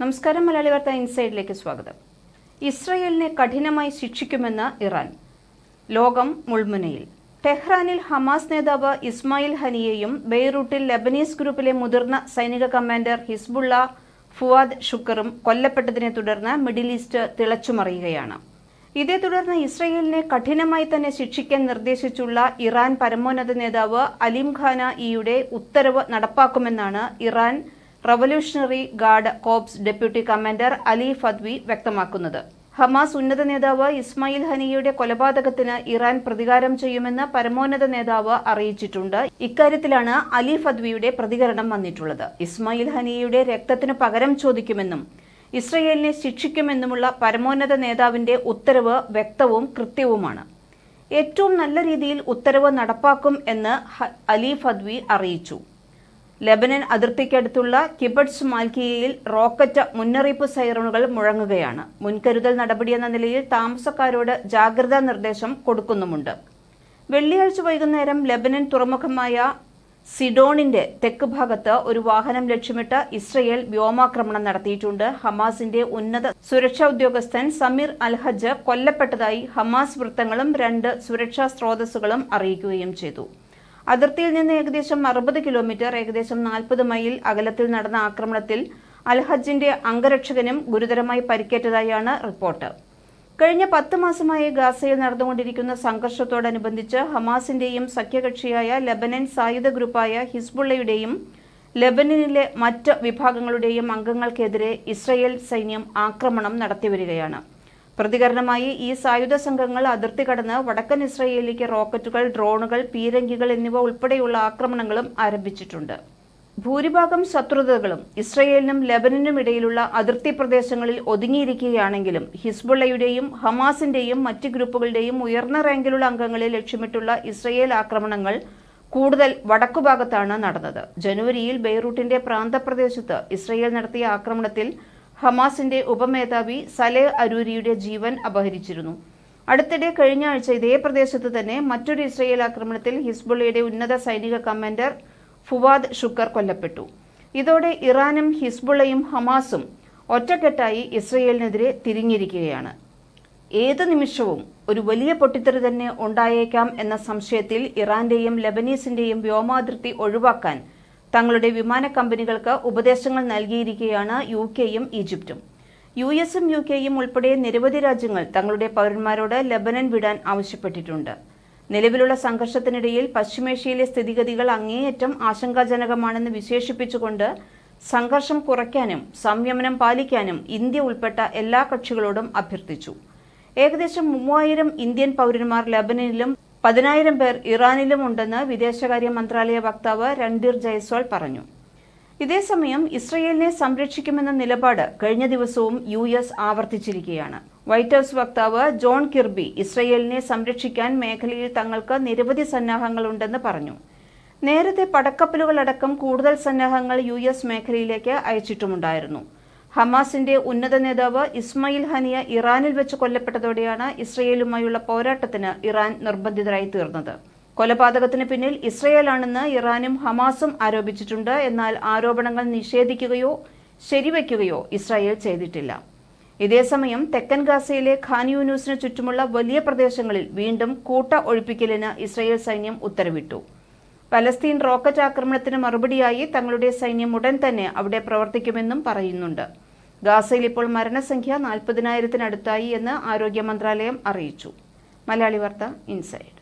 നമസ്കാരം മലയാളി വാർത്ത ഇൻസൈഡിലേക്ക് സ്വാഗതം. ഇസ്രയേലിനെ കഠിനമായി ശിക്ഷിക്കുമെന്ന് ഇറാൻ. ലോകം മുൾമുനയിൽ. ടെഹ്റാനിൽ ഹമാസ് നേതാവ് ഇസ്മായിൽ ഹനിയെയും ബെയ്റൂട്ടിൽ ലബനീസ് ഗ്രൂപ്പിലെ മുതിർന്ന സൈനിക കമാൻഡർ ഹിസ്ബുള്ള ഫുവാദ് ഷുക്കറും കൊല്ലപ്പെട്ടതിനെ തുടർന്ന് മിഡിൽ ഈസ്റ്റ് തിളച്ചുമറിയുകയാണ്. ഇതേ തുടർന്ന് ഇസ്രയേലിനെ കഠിനമായി തന്നെ ശിക്ഷിക്കാൻ നിർദ്ദേശിച്ചുള്ള ഇറാൻ പരമോന്നത നേതാവ് അലിം ഖാന ഇയുടെ ഉത്തരവ് നടപ്പാക്കുമെന്നാണ് Iran revolutionary guard corps deputy commander Ali Fadavi വ്യക്തമാക്കുന്നത്. ഹമാസ് ഉന്നത നേതാവ് ഇസ്മായിൽ ഹനിയുടെ കൊലപാതകത്തിന് ഇറാൻ പ്രതികാരം ചെയ്യുമെന്ന് പരമോന്നത നേതാവ് അറിയിച്ചിട്ടുണ്ട്. ഇക്കാര്യത്തിലാണ് അലി ഫദ്വിയുടെ പ്രതികരണം വന്നിട്ടുള്ളത്. ഇസ്മായിൽ ഹനിയുടെ രക്തത്തിന് പകരം ചോദിക്കുമെന്നും ഇസ്രയേലിനെ ശിക്ഷിക്കുമെന്നുമുള്ള പരമോന്നത നേതാവിന്റെ ഉത്തരവ് വ്യക്തവും കൃത്യവുമാണ്. ഏറ്റവും നല്ല രീതിയിൽ ഉത്തരവ് നടപ്പാക്കും എന്ന് അലി ഫദ്വി അറിയിച്ചു. ലെബനൻ അതിർത്തിക്കടുത്തുള്ള കിബട്സ് മാൽക്കിയയിൽ റോക്കറ്റ് മുന്നറിയിപ്പ് സൈറണുകൾ മുഴങ്ങുകയാണ്. മുൻകരുതൽ നടപടിയെന്ന നിലയിൽ താമസക്കാരോട് ജാഗ്രതാ നിർദ്ദേശം കൊടുക്കുന്നുമുണ്ട്. വെള്ളിയാഴ്ച വൈകുന്നേരം ലെബനൻ തുറമുഖമായ സിഡോണിന്റെ തെക്ക് ഭാഗത്ത് ഒരു വാഹനം ലക്ഷ്യമിട്ട് ഇസ്രയേൽ വ്യോമാക്രമണം നടത്തിയിട്ടുണ്ട്. ഹമാസിന്റെ ഉന്നത സുരക്ഷാ ഉദ്യോഗസ്ഥൻ സമീർ അൽഹജ് കൊല്ലപ്പെട്ടതായി ഹമാസ് വൃത്തങ്ങളും രണ്ട് സുരക്ഷാ സ്രോതസ്സുകളും അറിയിക്കുകയും ചെയ്തു. അതിർത്തിയിൽ നിന്ന് ഏകദേശം അറുപത് കിലോമീറ്റർ ഏകദേശം നാൽപ്പത് മൈൽ അകലത്തിൽ നടന്ന ആക്രമണത്തിൽ അൽഹജിന്റെ അംഗരക്ഷകനും ഗുരുതരമായി പരിക്കേറ്റതായാണ് റിപ്പോർട്ട്. കഴിഞ്ഞ പത്ത് മാസമായി ഗാസയിൽ നടന്നുകൊണ്ടിരിക്കുന്ന സംഘർഷത്തോടനുബന്ധിച്ച് ഹമാസിന്റെയും സഖ്യകക്ഷിയായ ലബനൻ സായുധ ഗ്രൂപ്പായ ഹിസ്ബുള്ളയുടെയും ലബനനിലെ മറ്റ് വിഭാഗങ്ങളുടെയും അംഗങ്ങൾക്കെതിരെ ഇസ്രയേൽ സൈന്യം ആക്രമണം നടത്തിവരികയാണ്. പ്രതികരണമായി ഈ സായുധ സംഘങ്ങൾ അതിർത്തി കടന്ന് വടക്കൻ ഇസ്രയേലിലേക്ക് റോക്കറ്റുകൾ ഡ്രോണുകൾ പീരങ്കികൾ എന്നിവ ഉൾപ്പെടെയുള്ള ആക്രമണങ്ങളും ആരംഭിച്ചിട്ടുണ്ട്. ഭൂരിഭാഗം ശത്രുതകളും ഇസ്രയേലിനും ലെബനനും ഇടയിലുള്ള അതിർത്തി പ്രദേശങ്ങളിൽ ഒതുങ്ങിയിരിക്കുകയാണെങ്കിലും ഹിസ്ബുള്ളയുടെയും ഹമാസിന്റെയും മറ്റ് ഗ്രൂപ്പുകളുടെയും ഉയർന്ന റാങ്കിലുള്ള അംഗങ്ങളെ ലക്ഷ്യമിട്ടുള്ള ഇസ്രയേൽ ആക്രമണങ്ങൾ കൂടുതൽ വടക്കുഭാഗത്താണ് നടന്നത്. ജനുവരിയിൽ ബെയ്റൂട്ടിന്റെ പ്രാന്തപ്രദേശത്ത് ഇസ്രയേൽ നടത്തിയ ആക്രമണത്തിൽ ഹമാസിന്റെ ഉപമേധാവി സലേ അരൂരിയുടെ ജീവൻ അപഹരിച്ചിരുന്നു. അടുത്തിടെ കഴിഞ്ഞ ആഴ്ച ഇതേ പ്രദേശത്ത് തന്നെ മറ്റൊരു ഇസ്രയേൽ ആക്രമണത്തിൽ ഹിസ്ബുള്ളയുടെ ഉന്നത സൈനിക കമാൻഡർ ഫുവാദ് ഷുക്കർ കൊല്ലപ്പെട്ടു. ഇതോടെ ഇറാനും ഹിസ്ബുള്ളയും ഹമാസും ഒറ്റക്കെട്ടായി ഇസ്രയേലിനെതിരെ തിരിഞ്ഞിരിക്കുകയാണ്. ഏത് നിമിഷവും ഒരു വലിയ പൊട്ടിത്തെറി തന്നെ ഉണ്ടായേക്കാം എന്ന സംശയത്തിൽ ഇറാന്റെയും ലെബനീസിന്റെയും വ്യോമാതിർത്തി ഒഴിവാക്കാൻ തങ്ങളുടെ വിമാന കമ്പനികൾക്ക് ഉപദേശങ്ങൾ നൽകിയിരിക്കുകയാണ് യു കെയും ഈജിപ്തും. യു എസും യു കെയും ഉൾപ്പെടെ നിരവധി രാജ്യങ്ങൾ തങ്ങളുടെ പൗരന്മാരോട് ലബനൻ വിടാൻ ആവശ്യപ്പെട്ടിട്ടുണ്ട്. നിലവിലുള്ള സംഘർഷത്തിനിടയിൽ പശ്ചിമേഷ്യയിലെ സ്ഥിതിഗതികൾ അങ്ങേയറ്റം ആശങ്കാജനകമാണെന്ന് വിശേഷിപ്പിച്ചുകൊണ്ട് സംഘർഷം കുറയ്ക്കാനും സംയമനം പാലിക്കാനും ഇന്ത്യ ഉൾപ്പെട്ട എല്ലാ കക്ഷികളോടും അഭ്യർത്ഥിച്ചു. ഏകദേശം മൂവായിരം ഇന്ത്യൻ പൗരന്മാർ ലബനനിലും പതിനായിരം പേർ ഇറാനിലും ഉണ്ടെന്ന് വിദേശകാര്യ മന്ത്രാലയ വക്താവ് രൺധീർ ജയ്സ്വാൾ പറഞ്ഞു. ഇതേസമയം ഇസ്രയേലിനെ സംരക്ഷിക്കുമെന്ന നിലപാട് കഴിഞ്ഞ ദിവസവും യു എസ് ആവർത്തിച്ചിരിക്കുകയാണ്. വൈറ്റ് ഹൌസ് വക്താവ് ജോൺ കിർബി ഇസ്രയേലിനെ സംരക്ഷിക്കാൻ മേഖലയിൽ തങ്ങൾക്ക് നിരവധി സന്നാഹങ്ങളുണ്ടെന്ന് പറഞ്ഞു. നേരത്തെ പടക്കപ്പലുകളടക്കം കൂടുതൽ സന്നാഹങ്ങൾ യു എസ് മേഖലയിലേക്ക് അയച്ചിട്ടുമുണ്ടായിരുന്നു. ഹമാസിന്റെ ഉന്നത നേതാവ് ഇസ്മയിൽ ഹനിയ ഇറാനിൽ വെച്ച് കൊല്ലപ്പെട്ടതോടെയാണ് ഇസ്രയേലുമായുള്ള പോരാട്ടത്തിന് ഇറാൻ നിർബന്ധിതരായി തീർന്നത്. കൊലപാതകത്തിന് പിന്നിൽ ഇസ്രയേലാണെന്ന് ഇറാനും ഹമാസും ആരോപിച്ചിട്ടുണ്ട്. എന്നാൽ ആരോപണങ്ങൾ നിഷേധിക്കുകയോ ശരിവയ്ക്കുകയോ ഇസ്രായേൽ ചെയ്തിട്ടില്ല. ഇതേസമയം തെക്കൻ ഗാസയിലെ ഖാൻ ചുറ്റുമുള്ള വലിയ പ്രദേശങ്ങളിൽ വീണ്ടും കൂട്ട ഒഴിപ്പിക്കലിന് ഇസ്രായേൽ സൈന്യം ഉത്തരവിട്ടു. പലസ്തീൻ റോക്കറ്റ് ആക്രമണത്തിന് മറുപടിയായി തങ്ങളുടെ സൈന്യം ഉടൻ തന്നെ അവിടെ പ്രവർത്തിക്കുമെന്നും പറയുന്നുണ്ട്. ഗാസയിൽ ഇപ്പോൾ മരണസംഖ്യ നാൽപ്പതിനായിരത്തിനടുത്തായി എന്ന് ആരോഗ്യ മന്ത്രാലയം അറിയിച്ചു. മലയാളി വാർത്ത ഇൻസൈഡ്.